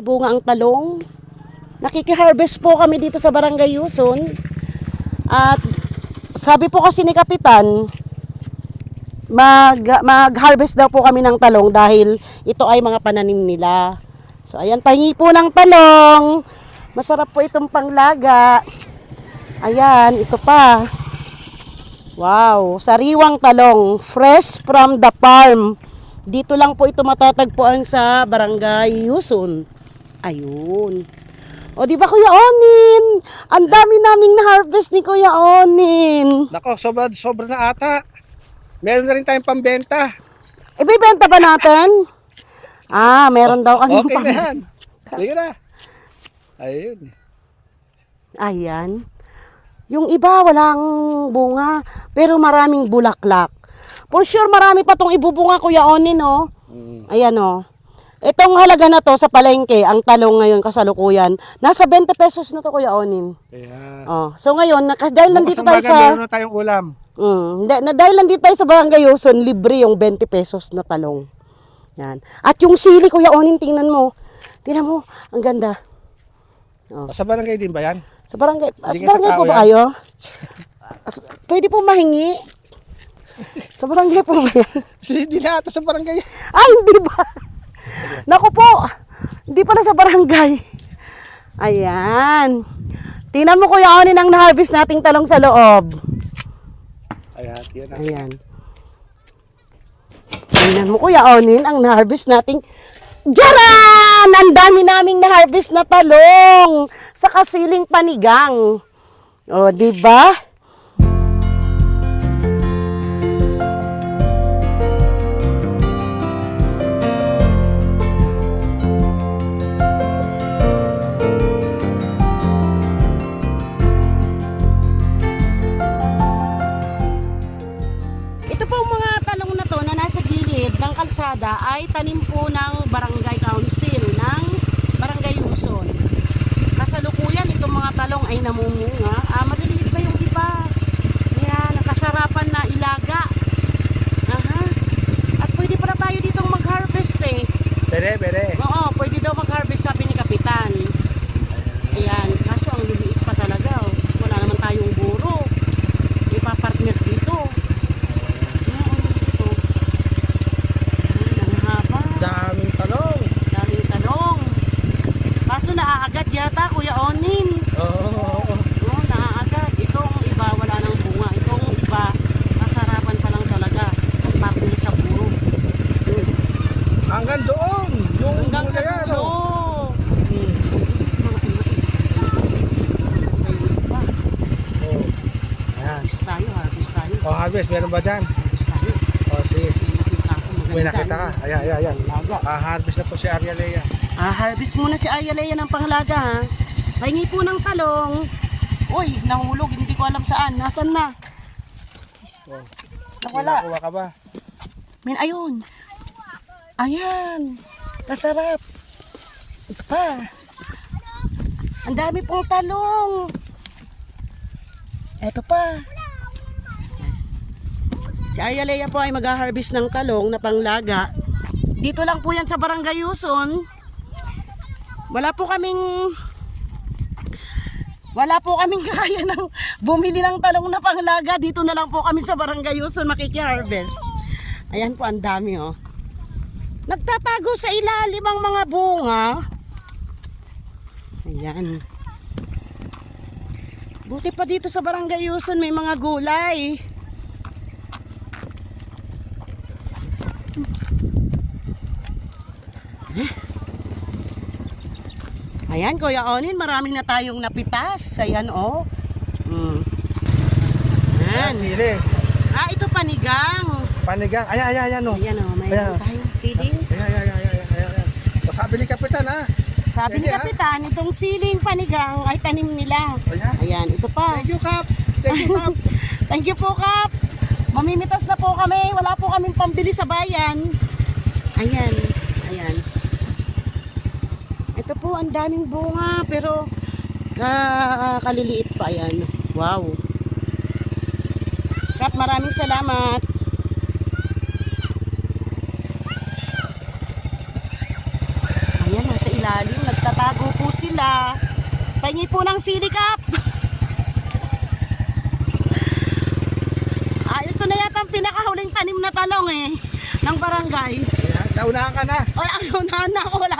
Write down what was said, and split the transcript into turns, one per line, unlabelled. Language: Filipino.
May bunga ang talong. Nakiki-harvest po kami dito sa Barangay Yuson. At sabi po kasi ni Kapitan, mag, mag-harvest daw po kami ng talong dahil ito ay mga pananim nila. So ayan, pahingi po ng talong. Masarap po itong panglaga. Ayan, ito pa. Wow, sariwang talong, fresh from the farm. Dito lang po ito matatagpuan sa Barangay Yuson. Ayun. O di ba Kuya Onin? Ang dami naming na-harvest ni Kuya Onin.
Nako, sobra, sobra na ata. Meron na rin tayong pambenta.
Ibibenta ba natin? Ah, meron daw kami
Okay na yan. Halika na. Ayun.
Ayan. Yung iba walang bunga, pero maraming bulaklak. For sure marami pa tong ibubunga Kuya Onin, no?
Mm.
Ayan, no. Itong halaga na to sa palengke, ang talong ngayon kasalukuyan, nasa 20 pesos na to Kuya Onin.
Kaya.
Oh, so ngayon, naka, dahil nandito tayo
Bukas ng
sa...
umaga, meron na tayong ulam.
Mm, da- na, dahil nandito tayo sa Barangay Yuson, libre yung 20 pesos na talong. Yan. At yung sili, Kuya Onin, tingnan mo. Tingnan mo, ang ganda.
Sa barangay din ba yan?
Sa barangay, sa
Hindi ka sa
barangay po
tao
ba
yan?
kayo? As- Pwede po mahingi. Sa barangay po ba yan?
Hindi na ata sa barangay.
Ay, hindi ba? Naku po, hindi pala sa barangay. Ayan. Tingnan mo kuya Onin ang na-harvest nating talong sa loob.
Ayan, yan.
Ayan. Tingnan mo kuya Onin ang na-harvest nating Jaran! Ang dami naming na-harvest na talong sa kasiling panigang. O, di ba? Kalsada ay tanim po ng barangay council ng barangay Luzon. Kasalukuyan itong mga talong ay namumunga. Ah, maliliit pa yung iba. Ayan, nakasarapan na ilaga. Aha. At pwede pala tayo ditong mag-harvest eh. Oo, pwede daw mag-harvest sabi ni Kapitan. Ayan, kaso ang liliit pa talaga. oh. Wala naman tayong buro. Ipapartner dito. Oo, dito. Ayan, ang haba.
Daming talong.
Daming tanong. Kaso naaagad yata, Kuya Onin.
Oo. oo, oo.
Oo, naaagad. Itong iba, wala nang bunga. Itong iba, kasarapan pa lang talaga. Ang partner sa buro.
Hanggang doon. Yung
Hanggang sa
muna yan,
dulo.
oh.
Hmm.
Oh. Ayan.
Harvest tayo, harvest tayo.
Oh, harvest, meron ba dyan? Oh, sige.
May nakita
ka. Ayan, ayan, ayan. Ah, harvest na po si Arya Lea.
Ah, harvest muna si Arya Lea ng panglaga ha. Pahingi po ng talong. Uy, nahulog. Hindi ko alam saan. Nasaan na?
Oh.
Nawala.
Kuha ka ba?
Min, ayun. Ayan. Kasarap. Ito pa. Ang dami pong talong. Ito pa. Si Arya Lea po ay mag-harvest ng talong na panglaga. Dito lang po yan sa Barangay Yuson. Wala po kaming wala po kaming kaya ng bumili ng talong na panglaga. Dito na lang po kami sa Barangay Yuson makiki-harvest. Ayan po, ang dami oh. Nagtatago sa ilalim ang mga bunga. Ayan. Buti pa dito sa Barangay Yuson may mga gulay. Ayan, Kuya Onin, maraming na tayong napitas. Ayan, oh. Mm. Ayan.
Sili.
Ah, ito panigang.
Panigang. Ayan, ayan, ayan, oh.
Ayan, oh. May
Ayan.
tayong siling.
Ayan, ayan, ayan, ayan, ayan, ayan. O, sabi ni Kapitan, ha?
Sabi ni
Pwede, ah.
Kapitan, itong siling panigang ay tanim nila.
Ayan.
Ayan, ito pa.
Thank you, Kap. Thank you, Kap.
Thank you po, Kap. Mamimitas na po kami. Wala po kaming pambili sa bayan. Ayan. Ayan. Ito po, ang daming bunga. Pero, ka kaliliit pa. Ayan. Wow. Kap, maraming salamat. Ayan, nasa ilalim. Nag Nagtatago po sila. Pahingi po ng silikap. ah, ang pinakahuling tanim na talong eh. Ng barangay.
Ayan, naunahan ka na.
Wala, naunahan na ako. Wala.